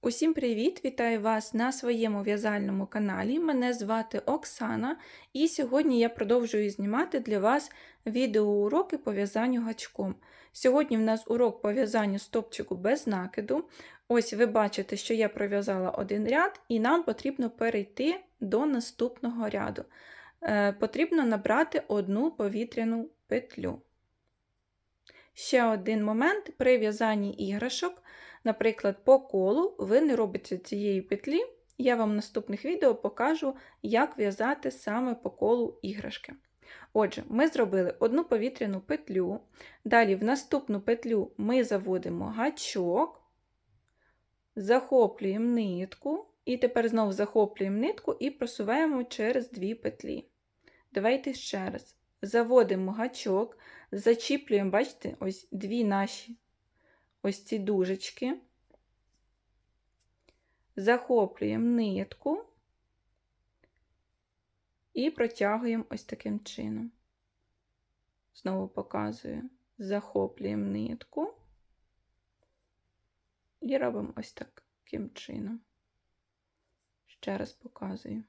Усім привіт! Вітаю вас на своєму в'язальному каналі. Мене звати Оксана, і сьогодні я продовжую знімати для вас відеоуроки по в'язанню гачком. Сьогодні в нас урок по в'язанню стопчику без накиду. Ось ви бачите, що я пров'язала один ряд, і нам потрібно перейти до наступного ряду. Е, Потрібно набрати одну повітряну петлю. Ще один момент при в'язанні іграшок. Наприклад, по колу ви не робите цієї петлі, я вам в наступних відео покажу, як в'язати саме по колу іграшки. Отже, ми зробили одну повітряну петлю. Далі в наступну петлю ми заводимо гачок, захоплюємо нитку, і тепер знову захоплюємо нитку і просуваємо через дві петлі. Давайте ще раз. Заводимо гачок, зачіплюємо, бачите, ось дві наші ось ці дужечки, захоплюємо нитку і протягуємо ось таким чином. Знову показую, захоплюємо нитку і робимо ось таким чином. Ще раз показую.